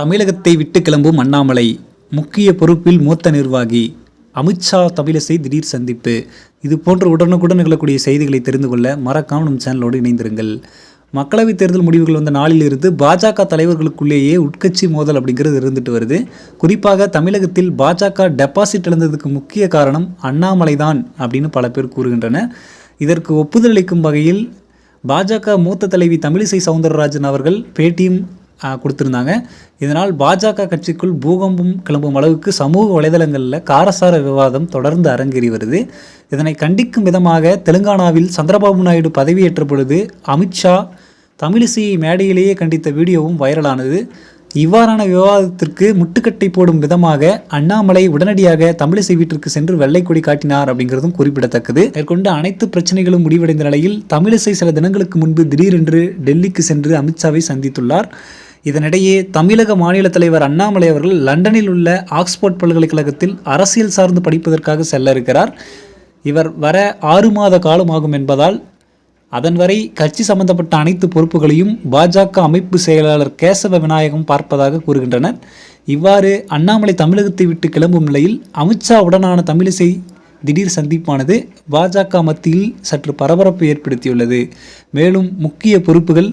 தமிழகத்தை விட்டு கிளம்பும் அண்ணாமலை முக்கிய பொறுப்பில் மூத்த நிர்வாகி. அமித்ஷா தமிழிசை திடீர் சந்திப்பு. இது போன்ற உடனுக்குடன் நிகழக்கூடிய செய்திகளை தெரிந்து கொள்ள மறக்காமல் நம் சேனலோடு இணைந்திருங்கள். மக்களவைத் தேர்தல் முடிவுகள் வந்த நாளிலிருந்து பாஜக தலைவர்களுக்குள்ளேயே உட்கட்சி மோதல் அப்படிங்கிறது இருந்துட்டு வருது. குறிப்பாக தமிழகத்தில் பாஜக டெபாசிட் இழந்ததுக்கு முக்கிய காரணம் அண்ணாமலை தான் அப்படின்னு பல பேர் கூறுகின்றன இதற்கு ஒப்புதல் அளிக்கும் வகையில் பாஜக மூத்த தலைவி தமிழிசை சவுந்தரராஜன் அவர்கள் பேட்டியும் கொடுத்துருந்தாங்க. இதனால் பாஜக கட்சிக்குள் பூகம்பம் கிளம்பும் அளவுக்கு சமூக வலைதளங்களில் காரசார விவாதம் தொடர்ந்து அரங்கேறி வருது. இதனை கண்டிக்கும் விதமாக தெலுங்கானாவில் சந்திரபாபு நாயுடு பதவியேற்ற பொழுது அமித்ஷா தமிழிசையை மேடையிலேயே கண்டித்த வீடியோவும் வைரலானது. இவ்வாறான விவாதத்திற்கு முட்டுக்கட்டை போடும் விதமாக அண்ணாமலை உடனடியாக தமிழிசை வீட்டிற்கு சென்று வெள்ளை கொடி காட்டினார் அப்படிங்கிறதும் குறிப்பிடத்தக்கது. மேற்கொண்டு அனைத்து பிரச்சனைகளும் முடிவடைந்த நிலையில் தமிழிசை சில தினங்களுக்கு முன்பு திடீரென்று டெல்லிக்கு சென்று அமித்ஷாவை சந்தித்துள்ளார். இதனிடையே தமிழக மாநில தலைவர் அண்ணாமலை அவர்கள் லண்டனில் உள்ள ஆக்ஸ்போர்ட் பல்கலைக்கழகத்தில் அரசியல் சார்ந்து படிப்பதற்காக செல்ல இருக்கிறார். இவர் வர ஆறு மாத காலமாகும் என்பதால் அதன் வரை கட்சி சம்பந்தப்பட்ட அனைத்து பொறுப்புகளையும் பாஜக அமைப்பு செயலாளர் கேசவ விநாயகம் பார்ப்பதாக கூறுகின்றனர். இவ்வாறு அண்ணாமலை தமிழகத்தை விட்டு கிளம்பும் நிலையில் அமித்ஷா உடனான தமிழிசை திடீர் சந்திப்பானது பாஜக மத்தியில் சற்று பரபரப்பு ஏற்படுத்தியுள்ளது. மேலும் முக்கிய பொறுப்புகள்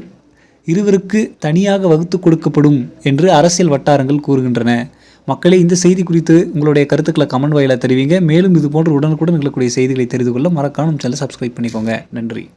இருவருக்கு தனியாக வகுத்து கொடுக்கப்படும் என்று அரசியல் வட்டாரங்கள் கூறுகின்றன. மக்களே இந்த செய்தி குறித்து உங்களுடைய கருத்துக்களை கமெண்ட் வாயிலாக தெரிவிங்க. மேலும் இது போன்ற உடனுக்குடன் நிகழக்கூடிய செய்திகளை தெரிந்து கொள்ள மறக்காம சேனல் சப்ஸ்கிரைப் பண்ணிக்கோங்க. நன்றி.